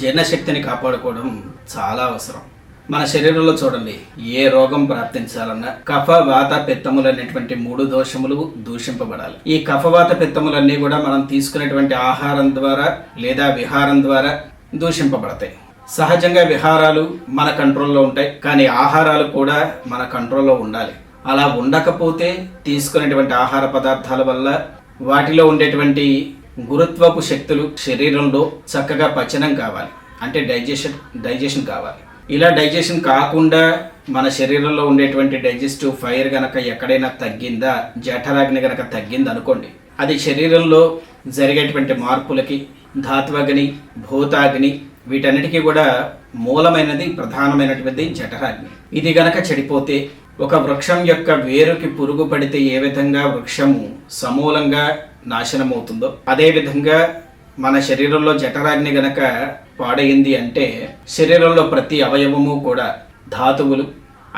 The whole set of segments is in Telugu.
జీర్ణశక్తిని కాపాడుకోవడం చాలా అవసరం. మన శరీరంలో చూడండి ఏ రోగం ప్రాప్తించాలన్నా కఫ వాత పిత్తములు అనేటువంటి మూడు దోషములు దూషింపబడాలి. ఈ కఫవాత పిత్తములన్నీ కూడా మనం తీసుకునేటువంటి ఆహారం ద్వారా లేదా విహారం ద్వారా దూషింపబడతాయి. సహజంగా విహారాలు మన కంట్రోల్లో ఉంటాయి కానీ ఆహారాలు కూడా మన కంట్రోల్లో ఉండాలి. అలా ఉండకపోతే తీసుకునేటువంటి ఆహార పదార్థాల వల్ల వాటిలో ఉండేటువంటి గురుత్వపు శక్తులు శరీరంలో చక్కగా పచనం కావాలి. అంటే డైజెషన్ డైజెషన్ కావాలి. ఇలా డైజెషన్ కాకుండా మన శరీరంలో ఉండేటువంటి డైజెస్టివ్ ఫైర్ గనక ఎక్కడైనా తగ్గిందా జఠరాగ్ని గనక తగ్గింది అనుకోండి అది శరీరంలో జరిగేటువంటి మార్పులకి ధాత్వగ్ని భూతాగ్ని వీటన్నిటికీ కూడా మూలమైనది ప్రధానమైనటువంటిది జఠరాగ్ని. ఇది గనక చెడిపోతే ఒక వృక్షం యొక్క వేరుకి పురుగు పడితే ఏ విధంగా వృక్షము సమూలంగా నాశనమవుతుందో. అదే విధంగా మన శరీరంలో జఠరాగ్ని గనక పాడైంది అంటే శరీరంలో ప్రతి అవయవము కూడా ధాతువులు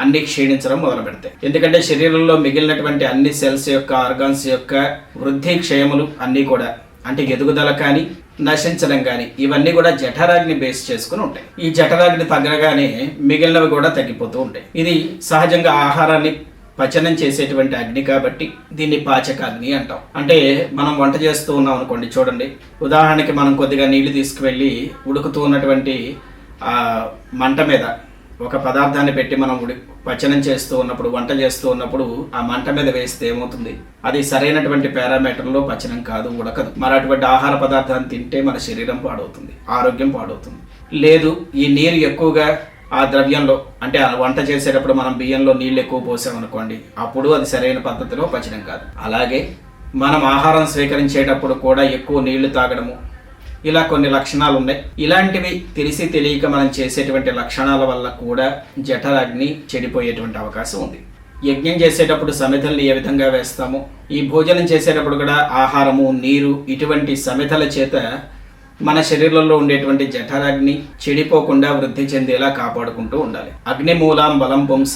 అన్ని క్షీణించడం మొదలు పెడతాయి. ఎందుకంటే శరీరంలో మిగిలినటువంటి అన్ని సెల్స్ యొక్క ఆర్గాన్స్ యొక్క వృద్ధి క్షయములు అన్నీ కూడా అంటే ఎదుగుదల కానీ నశించడం కానీ ఇవన్నీ కూడా జఠరాగ్ని బేస్ చేసుకుని ఉంటాయి. ఈ జఠరాగ్ని తగ్గగానే మిగిలినవి కూడా తగ్గిపోతూ ఉంటాయి. ఇది సహజంగా ఆహారాన్ని పచనం చేసేటువంటి అగ్ని కాబట్టి దీన్ని పాచకాగ్ని అంటాం. అంటే మనం వంట చేస్తూ ఉన్నాం అనుకోండి చూడండి. ఉదాహరణకి మనం కొద్దిగా నీళ్ళు తీసుకువెళ్ళి ఉడుకుతూ ఉన్నటువంటి ఆ మంట మీద ఒక పదార్థాన్ని పెట్టి మనం ఉడి పచనం చేస్తూ ఉన్నప్పుడు వంట చేస్తూ ఉన్నప్పుడు ఆ మంట మీద వేస్తే ఏమవుతుంది? అది సరైనటువంటి పారామీటర్లో పచనం కాదు ఉడకదు. మరి అటువంటి ఆహార పదార్థాన్ని తింటే మన శరీరం పాడవుతుంది ఆరోగ్యం పాడవుతుంది. లేదు ఈ నీరు ఎక్కువగా ఆ ద్రవ్యంలో అంటే వంట చేసేటప్పుడు మనం బియ్యంలో నీళ్ళు ఎక్కువ పోసామనుకోండి అప్పుడు అది సరైన పద్ధతిలో పచనం కాదు. అలాగే మనం ఆహారం స్వీకరించేటప్పుడు కూడా ఎక్కువ నీళ్ళు తాగడము ఇలా కొన్ని లక్షణాలు ఉన్నాయి ఇలాంటివి తెలిసి తెలియక మనం చేసేటువంటి లక్షణాల వల్ల కూడా జఠరాగ్ని చెడిపోయేటువంటి అవకాశం ఉంది. యజ్ఞం చేసేటప్పుడు సమితల్ని ఏ విధంగా వేస్తామో? ఈ భోజనం చేసేటప్పుడు కూడా ఆహారము నీరు ఇటువంటి సమితల చేత మన శరీరంలో ఉండేటువంటి జఠరాగ్ని చెడిపోకుండా వృద్ధి చెందేలా కాపాడుకుంటూ ఉండాలి. అగ్ని మూలం బలం పుంస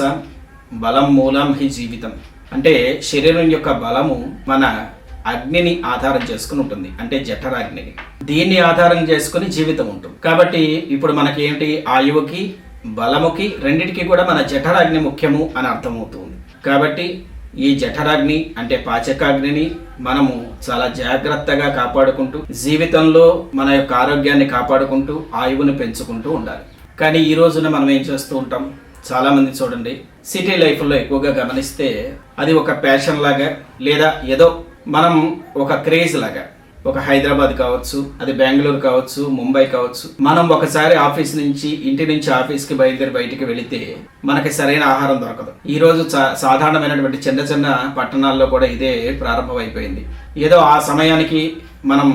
బలం మూలం హి జీవితం. అంటే శరీరం యొక్క బలము మన అగ్నిని ఆధారం చేసుకుని ఉంటుంది అంటే జఠరాగ్నిని. దీన్ని ఆధారం చేసుకుని జీవితం ఉంటుంది. కాబట్టి ఇప్పుడు మనకి ఏంటి ఆయువుకి బలముకి రెండిటికి కూడా మన జఠరాగ్ని ముఖ్యము అని అర్థమవుతుంది. కాబట్టి ఈ జఠరాగ్ని అంటే పాచకాగ్నిని మనము చాలా జాగ్రత్తగా కాపాడుకుంటూ జీవితంలో మన యొక్క ఆరోగ్యాన్ని కాపాడుకుంటూ ఆయువుని పెంచుకుంటూ ఉండాలి. కానీ ఈ రోజున మనం ఏం చేస్తూ ఉంటాం? చాలామంది చూడండి సిటీ లైఫ్లో ఎక్కువగా గమనిస్తే అది ఒక ప్యాషన్ లాగా లేదా ఏదో మనం ఒక క్రేజ్ లాగా ఒక హైదరాబాద్ కావచ్చు అది బెంగళూరు కావచ్చు ముంబై కావచ్చు. మనం ఒకసారి ఆఫీస్ నుంచి ఇంటి నుంచి ఆఫీస్కి బయలుదేరి బయటికి వెళితే మనకి సరైన ఆహారం దొరకదు. ఈ రోజు సాధారణమైనటువంటి చిన్న చిన్న పట్టణాల్లో కూడా ఇదే ప్రారంభమైపోయింది. ఏదో ఆ సమయానికి మనం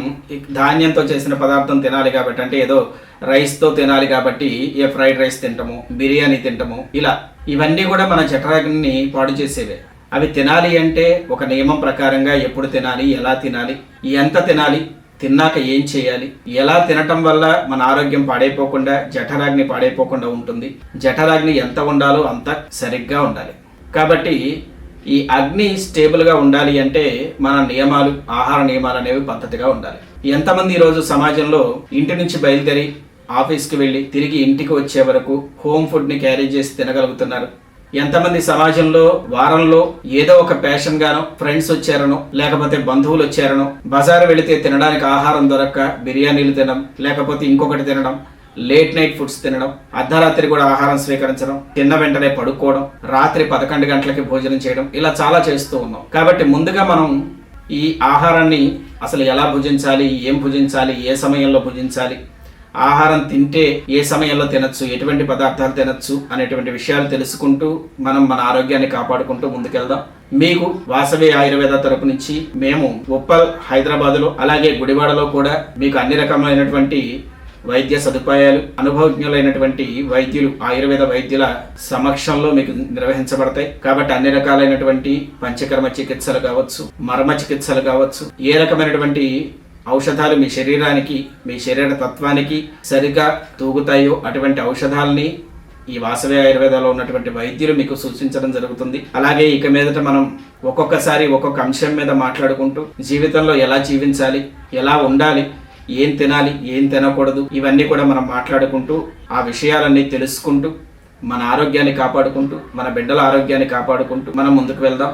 ధాన్యంతో చేసిన పదార్థం తినాలి కాబట్టి అంటే ఏదో రైస్తో తినాలి కాబట్టి ఏ ఫ్రైడ్ రైస్ తింటాము బిర్యానీ తింటాము ఇలా. ఇవన్నీ కూడా మన జఠరాగ్ని పాడు చేసేవే. అవి తినాలి అంటే ఒక నియమం ప్రకారంగా ఎప్పుడు తినాలి ఎలా తినాలి ఎంత తినాలి తిన్నాక ఏం చేయాలి ఎలా తినటం వల్ల మన ఆరోగ్యం పాడైపోకుండా జఠరాగ్ని పాడైపోకుండా ఉంటుంది. జఠరాగ్ని ఎంత ఉండాలో అంత సరిగ్గా ఉండాలి. కాబట్టి ఈ అగ్ని స్టేబుల్గా ఉండాలి అంటే మన నియమాలు ఆహార నియమాలు అనేవి పద్ధతిగా ఉండాలి. ఎంతమంది ఈరోజు సమాజంలో ఇంటి నుంచి బయలుదేరి ఆఫీస్కి వెళ్ళి తిరిగి ఇంటికి వచ్చే వరకు హోమ్ ఫుడ్ని క్యారీ చేసి తినగలుగుతున్నారు? ఎంతమంది సమాజంలో వారంలో ఏదో ఒక ప్యాషన్ గానో ఫ్రెండ్స్ వచ్చారనో లేకపోతే బంధువులు వచ్చారనో బజారు వెళితే తినడానికి ఆహారం దొరక్క బిర్యానీలు తినడం లేకపోతే ఇంకొకటి తినడం లేట్ నైట్ ఫుడ్స్ తినడం అర్ధరాత్రి కూడా ఆహారం స్వీకరించడం తిన్న వెంటనే పడుకోవడం రాత్రి పదకొండు గంటలకి భోజనం చేయడం ఇలా చాలా చేస్తూ ఉన్నాం. కాబట్టి ముందుగా మనం ఈ ఆహారాన్ని అసలు ఎలా భుజించాలి ఏం భుజించాలి ఏ సమయంలో భుజించాలి ఆహారం తింటే ఏ సమయంలో తినచ్చు ఎటువంటి పదార్థాలు తినచ్చు అనేటువంటి విషయాలు తెలుసుకుంటూ మనం మన ఆరోగ్యాన్ని కాపాడుకుంటూ ముందుకెళ్దాం. మీకు వాసవి ఆయుర్వేద తరపు నుంచి మేము ఉప్పల్ హైదరాబాద్లో అలాగే గుడివాడలో కూడా మీకు అన్ని రకమైనటువంటి వైద్య సదుపాయాలు అనుభవజ్ఞులైనటువంటి వైద్యులు ఆయుర్వేద వైద్యుల సమక్షంలో మీకు నిర్వహించబడతాయి. కాబట్టి అన్ని రకాలైనటువంటి పంచకర్మ చికిత్సలు కావచ్చు మర్మ చికిత్సలు కావచ్చు ఏ రకమైనటువంటి ఔషధాలు మీ శరీరానికి మీ శరీర తత్వానికి సరిగా తూగుతాయో అటువంటి ఔషధాలని ఈ వాసవి ఆయుర్వేదాలో ఉన్నటువంటి వైద్యులు మీకు సూచించడం జరుగుతుంది. అలాగే ఇక మీదట మనం ఒక్కొక్కసారి ఒక్కొక్క అంశం మీద మాట్లాడుకుంటూ జీవితంలో ఎలా జీవించాలి ఎలా ఉండాలి ఏం తినాలి ఏం తినకూడదు ఇవన్నీ కూడా మనం మాట్లాడుకుంటూ ఆ విషయాలన్నీ తెలుసుకుంటూ మన ఆరోగ్యాన్ని కాపాడుకుంటూ మన బిడ్డల ఆరోగ్యాన్ని కాపాడుకుంటూ మనం ముందుకు వెళ్దాం.